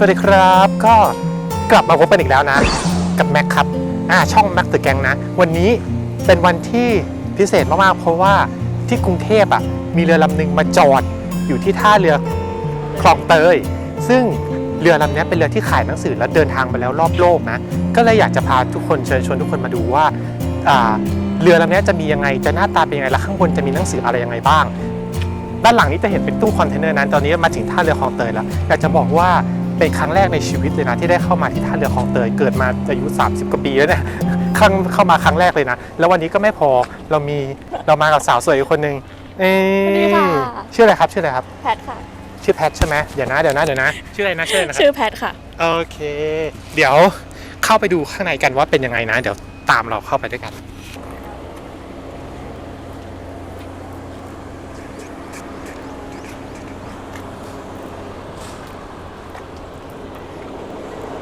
สวัสดีครับ ก็กลับมาพบกันอีกแล้วนะ กับแม็กครับอ่าช่องแม็กตึกแกงนะ วันนี้เป็นวันที่พิเศษมากๆ เพราะว่าที่กรุงเทพอะมีเรือลำหนึ่งมาจอดอยู่ที่ท่าเรือคลองเตย ซึ่งเรือลำนี้เป็นเรือที่ขายหนังสือและเดินทางไปแล้วรอบโลกนะ ก็เลยอยากจะพาทุกคนเชิญชวนทุกคนมาดูว่าอ่าเรือลำนี้จะมียังไง จะหน้าตาเป็นยังไง และข้างบนจะมีหนังสืออะไรยังไงบ้าง ด้านหลังนี้จะเห็นเป็นตู้คอนเทนเนอร์นั้น ตอนนี้มาถึงท่าเรือคลองเตยแล้ว อยากจะบอกว่า เป็นครั้งแรกในชีวิตเลยนะที่ได้เข้ามาที่ท่าเรือคลองเตยเกิดมาอายุ 30 กว่าปีแล้วเนี่ยครั้งเข้ามาครั้งแรกเลยนะ แล้ววันนี้ก็ไม่พอเรามีเรามากับสาวสวยอีกคนนึงเอ้สวัสดีค่ะชื่ออะไรครับชื่ออะไรครับแพทค่ะ ชื่อแพทใช่ไหมเดี๋ยวนะเดี๋ยวนะเดี๋ยวนะชื่ออะไรนะชื่ออะไรนะครับชื่อแพทค่ะโอเค เดี๋ยวเข้าไปดูข้างในกันว่าเป็นยังไงนะ เดี๋ยวตามเราเข้าไปด้วยกัน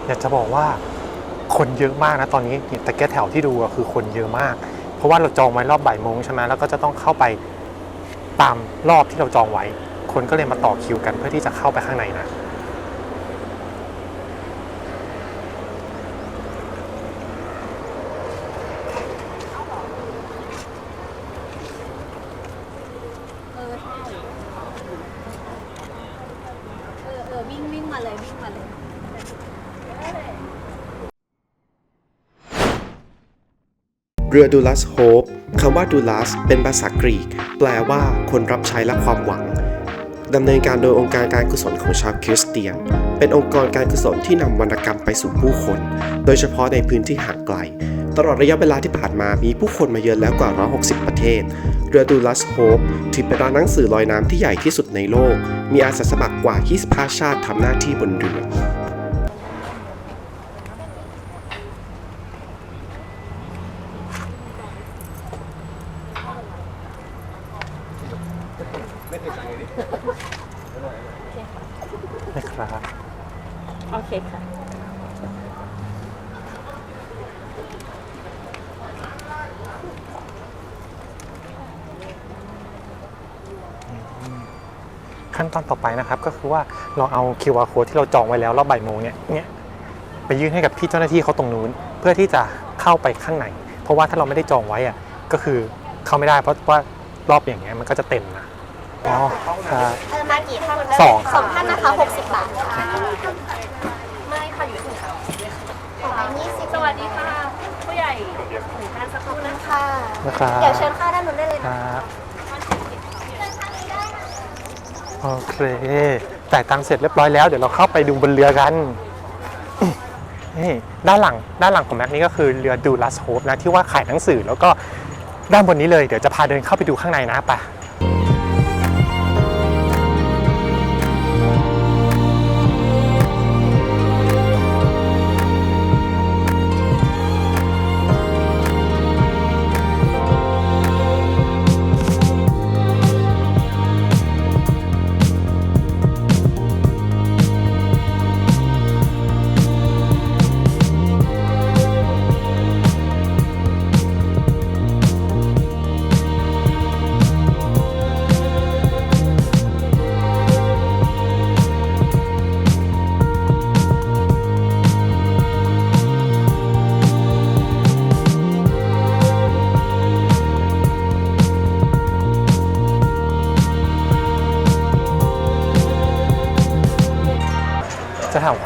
อยากจะบอกว่าคนเยอะมากนะตอนนี้แต่แกแถวที่ดูอะคือคนเยอะมาก เพราะว่าเราจองไว้รอบบ่ายโมงใช่ไหมแล้วก็จะต้องเข้าไปตามรอบที่เราจองไว้ คนก็เลยมาต่อคิวกันเพื่อที่จะเข้าไปข้างในนะ เออใช่เออเออวิ่งวิ่งมาเลยวิ่งมาเลย เรือดูลัสโฮปคำว่าดูลัสเป็นภาษากรีก แปลว่าคนรับใช้และความหวังดำเนินการโดยองค์การการกุศลของชาวคริสเตียน เป็นองค์กรการกุศลที่นำวรรณกรรมไปสู่ผู้คน โดยเฉพาะในพื้นที่ห่างไกล ตลอดระยะเวลาที่ผ่านมามีผู้คนมาเยือนแล้วกว่า 160 ประเทศ เรือดูลัสโฮปถือเป็นร้านหนังสือลอยน้ำที่ใหญ่ที่สุดในโลก มีอาสาสมัครกว่า 25 ชาติทำหน้าที่บนเรือ นะครับ โอเคค่ะ ขั้น ตอนต่อไปนะครับ ก็คือว่าเราเอา QR code ที่เราจองไว้แล้วรอบบ่ายโมงเนี่ยเนี่ยไปยื่นให้กับพี่เจ้าหน้าที่เขาตรงนู้น เพื่อที่จะเข้าไปข้างใน เพราะว่าถ้าเราไม่ได้จองไว้อะก็คือเข้าไม่ได้เพราะว่ารอบอย่างเงี้ยมันก็จะเต็มนะอ๋อครับเออมากี่ท่านสองครับสองท่านนะคะ60 บาทค่ะไม่ค่ะอยู่ถึงของยี่สิบสวัสดีค่ะ ผู้ใหญ่ถึงท่านสักครู่นะคะ นะครับเดี๋ยวเชิญเข้าด้านนู้นได้เลยคนะรับ โอเคจ่ายตังค์เสร็จเรียบร้อยแล้วเดี๋ยวเราเข้าไปดูบนเรือกันนี่ด้านหลังด้านหลังของแม็กนี่ก็คือเรือดูลัสโฮปนะที่ว่าขายหนังสือแล้วก็ด้านบนนี้เลยเดี๋ยวจะพาเดินเข้าไปดูข้างในนะไป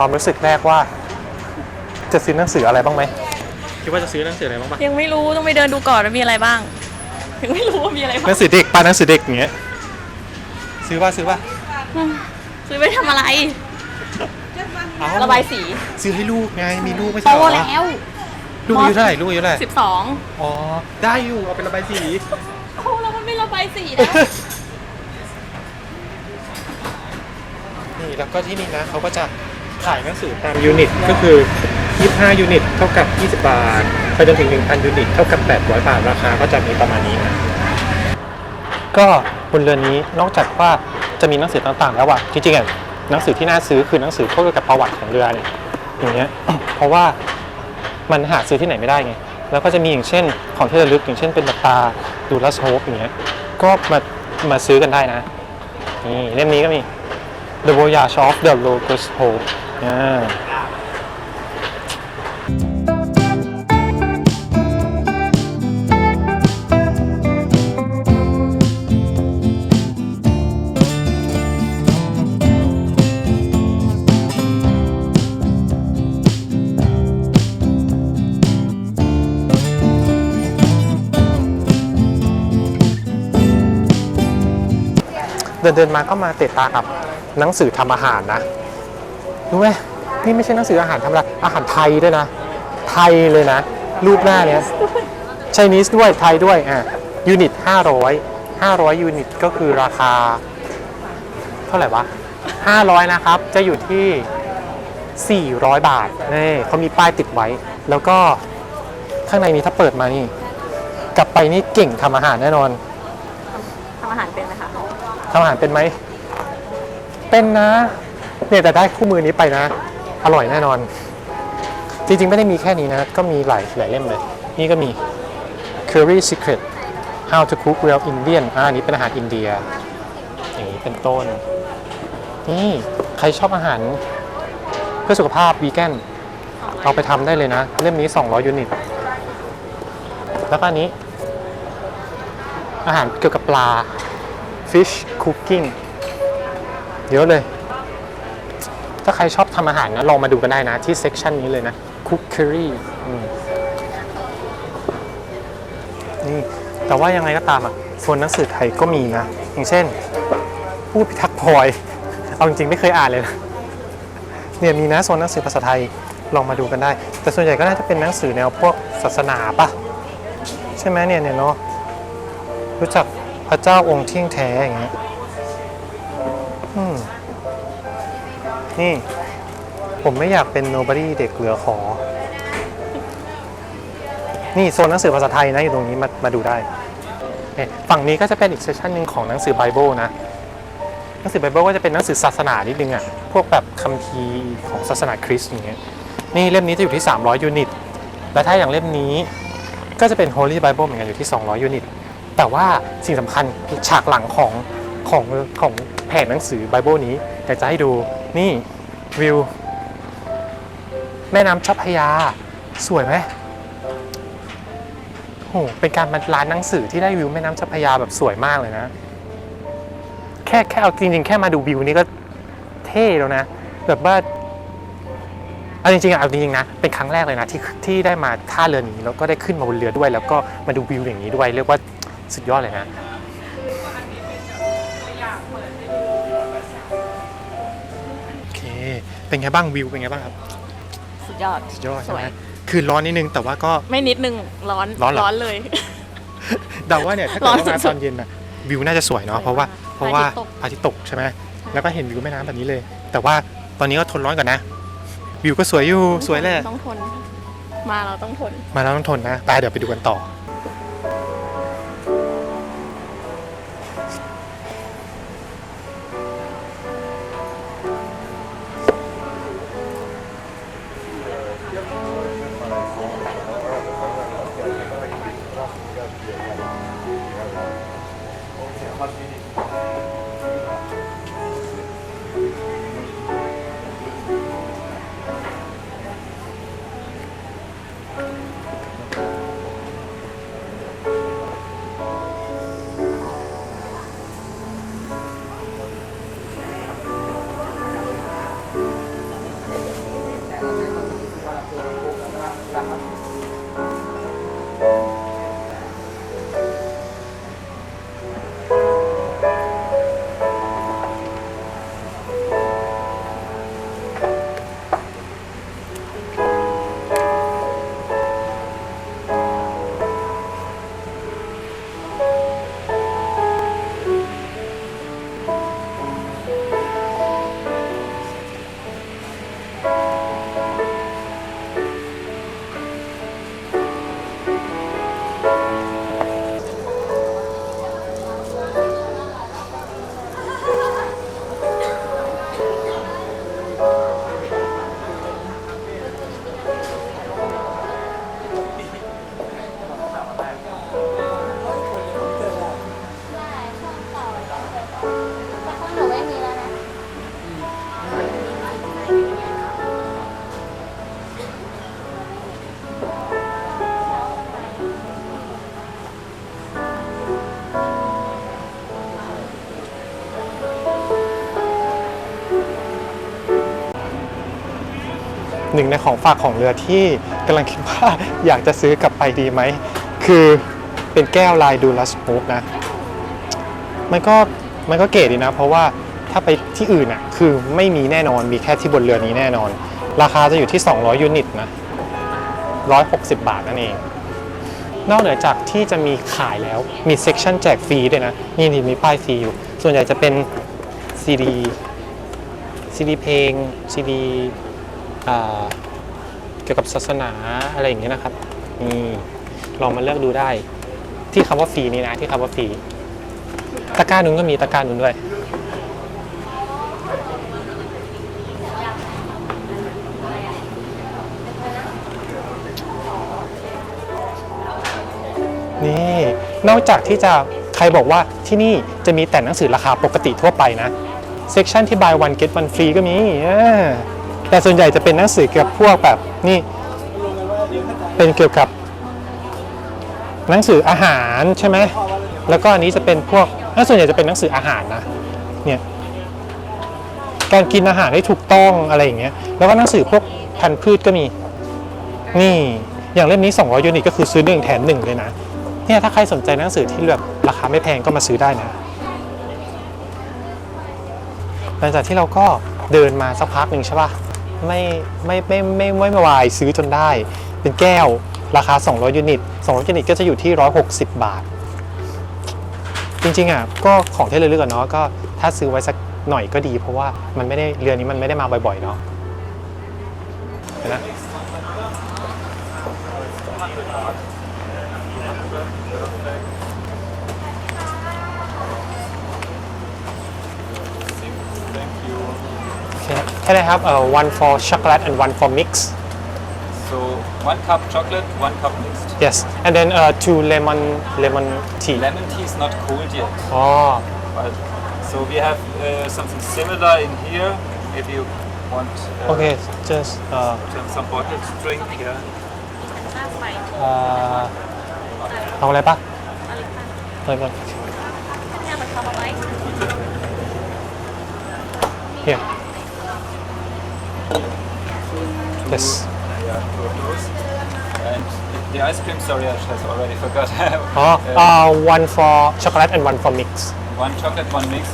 ความรู้สึกแรกว่า จะซื้อหนังสืออะไรบ้างไหมคิดว่าจะซื้อหนังสืออะไรบ้างปะยังไม่รู้ต้องไปเดินดูก่อนว่ามีอะไรบ้าง ยังไม่รู้ว่ามีอะไรหบ้างนังสือเด็กปะหนังสือเด็กอย่างเงี้ยซื้อป่ะซื้อป่ะซื้อไปทำอะไร เอ้ระบายสีซื้อให้ลูกไงมีลูกไม่โตใช่เหรอแล้ว ลูกอายุเท่าไหร่ลูกอายุเท่าไหร่12อ๋อได้อยู่เอาเป็นระบายสี โอ้แล้วมันไม่ระบายสีนะนี่แล้วก็ที่นี่นะเขาก็จะ ขายหนังสือตามยูนิตก็คือ 25 ยูนิตเท่ากับ 20 บาทไปจนถึง 1,000 ยูนิตเท่ากับ 800 บาทราคาก็จะมีประมาณนี้นะก็บนเรือนนี้นอกจากว่าจะมีหนังสือต่างๆ แล้วอะจริงๆอะหนังสือที่น่าซื้อคือหนังสือเกี่ยวกับประวัติของเรือเนี่ยอย่างเงี้ย เพราะว่ามันหาซื้อที่ไหนไม่ได้ไงแล้วก็จะมีอย่างเช่น ของที่ระลึกอย่างเช่นเป็นปากกาดูลัสโฮปอย่างเงี้ยก็มามาซื้อกันได้นะนี่เล่มนี้ก็มี The Voyage of the Locust Hope อ่าเดินเดินมาก็มาเตะตากับหนังสือทำอาหารนะ รู้ไหมนี่ไม่ใช่หนังสืออาหารธรรมดาอาหารไทยด้วยนะ ไทยเลยนะ รูปหน้าเนี้ยชนีสด้วยไทยด้วยอะยูนิต 500 500 ยูนิตก็คือราคา เท่าไหร่วะ 500 นะครับ จะอยู่ที่ 400 บาทนี่เขามีป้ายติดไว้ แล้วก็ข้างในนี้ถ้าเปิดมานี่ กลับไปนี่เก่งทำอาหารแน่นอนทำอาหารเป็นไหมคะทำอาหารเป็นไหม เป็นนะ เนี่ยแต่ได้คู่มือนี้ไปนะ อร่อยแน่นอน จริงๆ ไม่ได้มีแค่นี้นะ ก็มีหลายหลายเล่มเลย นี่ก็มี Curry Secret How to Cook Real Indian อ่าอันนี้เป็นอาหารอินเดีย อย่างนี้เป็นต้น นี่ใครชอบอาหารเพื่อสุขภาพวีแกนเอาไปทำได้เลยนะ เล่มนี้ 200 ยูนิต แล้วก็อันนี้ อาหารเกี่ยวกับปลา fish cooking เยอะเลย ถ้าใครชอบทำอาหารนะลองมาดูกันได้นะที่เซ c ชันนี้เลยนะ cookery นี่แต่ว่ายังไงก็ตามอะโซนหนังสือไทยก็มีนะ อย่างเช่น ผู้พิทักษ์พลอย เอาจริงๆ ไม่เคยอ่านเลยนะเนี่ยมีนะโซนหนังสือภาษาไทยลองมาดูกันได้ แต่ส่วนใหญ่ก็น่าจะเป็นหนังสือแนวพวกศาสนาปะใช่ไหมเนี่ยเนี่ยเนาะรู้จักพระเจ้าองค์เที่ยงแท้อย่างเงี้ย นี่ ผมไม่อยากเป็น nobody เด็กเหลือขอ นี่โซนหนังสือภาษาไทยนะอยู่ตรงนี้มามาดูได้ ฝั่งนี้ก็จะเป็นอีกเซสชันหนึ่งของหนังสือไบเบิลนะ หนังสือไบเบิลก็จะเป็นหนังสือศาสนานิดนึงอะ่ะ พวกแบบคัมภีร์ของศาสนาคริสต์อย่างเงี้ย นี่เล่มนี้จะอยู่ที่ 300 ยูนิต และถ้าอย่างเล่มนี้ก็จะเป็น Holy Bible เหมือนกันอยู่ที่ 200 ยูนิต แต่ว่าสิ่งสำคัญฉากหลังของของของแผงหนังสือไบเบิลนี้อยากจะให้ดู นี่วิว แม่น้ำเจ้าพระยา สวยไหมโหเป็นการมาร้านหนังสือที่ได้วิวแม่น้ำเจ้าพระยาแบบสวยมากเลยนะ แค่แค่เอาจริงๆ แค่มาดูวิวนี้ก็เท่แล้วนะ แบบว่าเอาจริงๆอะเอาจริงๆนะ เป็นครั้งแรกเลยนะที่ที่ได้มาท่าเรือนี้แล้วก็ได้ขึ้นมาบนเรือด้วย แล้วก็มาดูวิวอย่างนี้ด้วย เรียกว่าสุดยอดเลยนะ เป็นไงบ้างวิวเป็นไงบ้างครับสุดยอดสุดยอดสใช่วไหมยคือร้อนนิดนึงแต่ว่าก็ ไม่นิดนึงร้อนร้อนเหรอ เลย เดาว่าเนี่ยถ้าเกิดร้อนว่ามาสุตดๆอนเย็นน่ะวิวน่าจะสวยเนาะสวยเพราะว่ามากเพราะว่าพระอาทิตย์ตกพระอาทิตย์ตกใช่ไหมแล้วก็เห็นวิวแม่น้ำแบบนี้เลย แต่ว่าตอนนี้ก็ทนร้อนก่อนนะ วิวก็สวยอยู่สวยเลยต้องทน มาเราต้องทน มาแล้วต้องทนนะไปเดี๋ยวไปดูกันต่อ หนึ่งในของฝากของเรือที่กำลังคิดว่าอยากจะซื้อกลับไปดีไหม คือเป็นแก้วลายดูลัสโฮปนะ มันก็มันก็เก๋ดีนะ เพราะว่าถ้าไปที่อื่นอะคือไม่มีแน่นอนมีแค่ที่บนเรือนี้แน่นอน ราคาจะอยู่ที่ 200 ยูนิตนะ 160 บาทนั่นเอง นอกเหนือจากที่จะมีขายแล้วมีเซ c ชันแจกฟรีด้วยนะ นี่นี่มีป้ายฟรีอยู่ ส่วนใหญ่จะเป็นซีดีซีดีเพลงซีดี เกี่ยวกับศาสนาอะไรอย่างเงี้ยนะครับนี่ลองมาเลือกดูได้ ที่คำว่าฟรีนี่นะที่คำว่าฟรีตะกร้านู้นก็มีตะกร้านู้นด้วย นี่นอกจากที่จะใครบอกว่าที่นี่จะมีแต่หนังสือราคาปกติทั่วไปนะเซกชันที่ buy one get one free ก็มีอ่า แต่ส่วนใหญ่จะเป็นหนังสือเกี่ยวกับพวกแบบนี่เป็นเกี่ยวกับ หนังสืออาหารใช่ไหมแล้วก็อันนี้จะเป็นพวกถ้าส่วนใหญ่จะเป็นหนังสืออาหารนะเนี่ยการกินอาหารให้ถูกต้องอะไรอย่างเงี้ยแล้วก็หนังสือพวกพันธุ์พืชก็มี นี่อย่างเล่มนี้ 200 ยูนิตก็คือซื้อหนึ่งแถมหนึ่งเลยนะ เนี่ยถ้าใครสนใจหนังสือที่แบบราคาไม่แพงก็มาซื้อได้นะ หลังจากที่เราก็เดินมาสักพักหนึ่งใช่ปะ ไม่ไม่ไม่ไม่ไม่ไม่วายซื้อจนได้ เป็นแก้วราคา 200 ยูนิต 200 ยูนิตก็จะอยู่ที่ 160 บาท จริงๆอะก็ของที่ระลึกอะเนาะก็ถ้าซื้อไว้สักหน่อยก็ดี เพราะว่ามันไม่ได้เรือนี้มันไม่ได้มาบ่อยๆเนาะ I have uh, one for chocolate and one for mix? So one cup chocolate, one cup mixed. Yes. And then uh, two lemon lemon tea. Lemon tea is not cold yet, Oh, but so we have uh, something similar in here. If you want uh, okay. Just uh, some, some bottled drink here. เอ่อเอาอะไรปะอะไรก่อน Here. Yes. Yeah. And the ice cream, sorry, I just already forgot. Oh, Uh, one for chocolate and one for mix. one chocolate, one mix.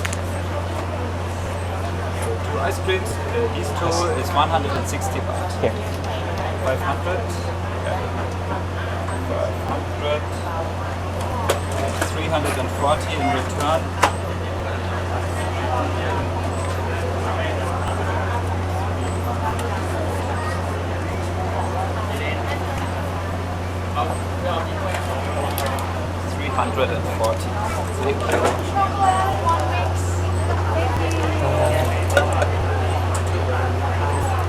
Two ice creams. Uh, these two is 160 baht. Here. 500. Yeah. 500. 340 in return. Three hundred and forty. Thank you.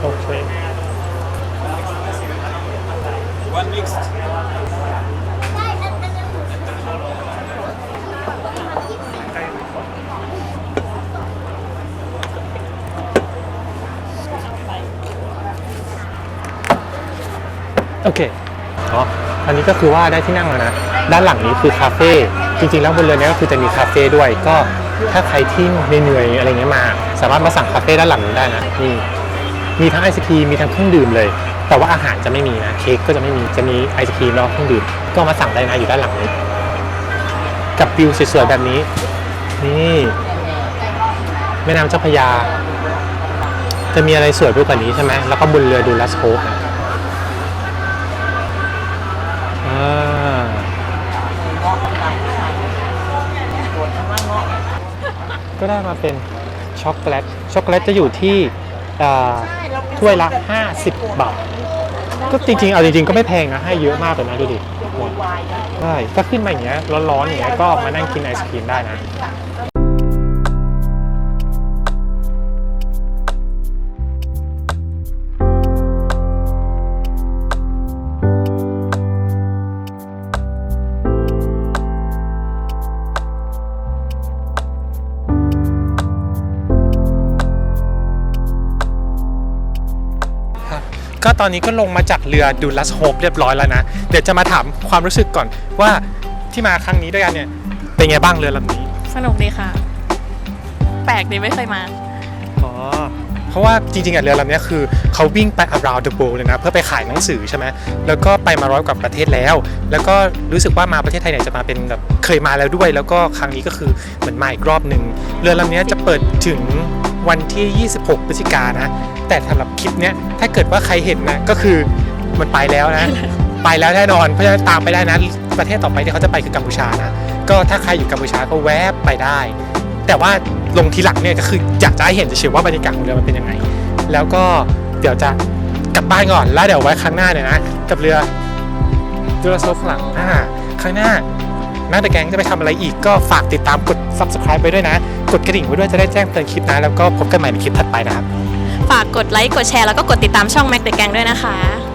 Okay. One mixed. โอเคอ๋ออันนี้ก็คือว่าได้ที่นั่งแล้วนะ ด้านหลังนี้คือคาเฟ่จริงๆ แล้วบนเรือนี้ก็คือจะมีคาเฟ่ด้วยก็ถ้าใครที่เหนื่อยๆอะไรเงี้ยมา สามารถมาสั่งคาเฟ่ด้านหลังนี้ได้นะนี่มีทั้งไอศครีมมีทั้งเครื่องดื่มเลย แต่ว่าอาหารจะไม่มีนะเค้กก็จะไม่มีจะมีไอศครีมแล้วเครื่องดื่มก็มาสั่งได้นะอยู่ด้านหลังนี้กับวิวสวยๆแบบนี้ นี่แม่น้ำเจ้าพระยา จะมีอะไรสวยไปกว่านี้ใช่ไหมแล้วก็บนเรือดูลัสโฮปนะ ก็ได้มาเป็นช็อกโกแลต ช็อกโกแลตจะอยู่ที่อ่าถ้วยละ 50 บาท ก็จริงๆ เอาจริงๆ ก็ไม่แพงนะ ให้เยอะมากเลยนะดูดิใช่ถ้าขึ้นมาอย่างเงี้ยร้อนๆอย่างเงี้ยก็มานั่งกินไอศครีมได้นะ ตอนนี้ก็ลงมาจากเรือดูลัสโฮปเรียบร้อยแล้วนะ เดี๋ยวจะมาถามความรู้สึกก่อนว่าที่มาครั้งนี้ด้วยกันเนี่ยเป็นไงบ้างเรือลำนี้ สนุกดีค่ะ แปลกดีไม่เคยมา อ๋อ เพราะว่าจริงๆอะเรือลำเนี้ยคือเขาวิ่งไป around the world เลยนะ เพื่อไปขายหนังสือใช่ไหมแล้วก็ไปมาร้อยกว่าประเทศแล้ว แล้วก็รู้สึกว่ามาประเทศไทยเนี่ยจะมาเป็นแบบเคยมาแล้วด้วย แล้วก็ครั้งนี้ก็คือเหมือนมาอีกรอบหนึ่งเรือลำเนี้ยจะเปิดถึงวันที่ 26 พฤศจิกายนนะ แต่สำหรับคลิปเนี้ยถ้าเกิดว่าใครเห็นนะก็คือมันไปแล้วนะ ไปแล้วแน่นอนเพราะฉะนั้นตามไปได้นะประเทศต่อไปที่เขาจะไปคือกัมพูชานะก็ถ้าใครอยู่กัมพูชาก็แวบไปได้ แต่ว่าลงทีหลังเนี่ยก็คืออยากจะให้เห็นเฉยๆว่าบรรยากาศของเรือมันเป็นยังไง แล้วก็เดี๋ยวจะกลับบ้านก่อนแล้วเดี๋ยวไว้ครั้งหน้าเนี่ยนะกับเรือเรือโซฟหลังอ่าครั้งหน้าแม่แต่แกงจะไปทำอะไรอีกก็ฝากติดตามกด subscribe ไปด้วยนะ กดกระดิ่งไว้ด้วยจะได้แจ้งเตือนคลิปนะ แล้วก็พบกันใหม่ในคลิปถัดไปนะครับ ฝากกดไลค์ กดแชร์ แล้วก็กดติดตามช่องแม็กเดอะแกงด้วยนะคะ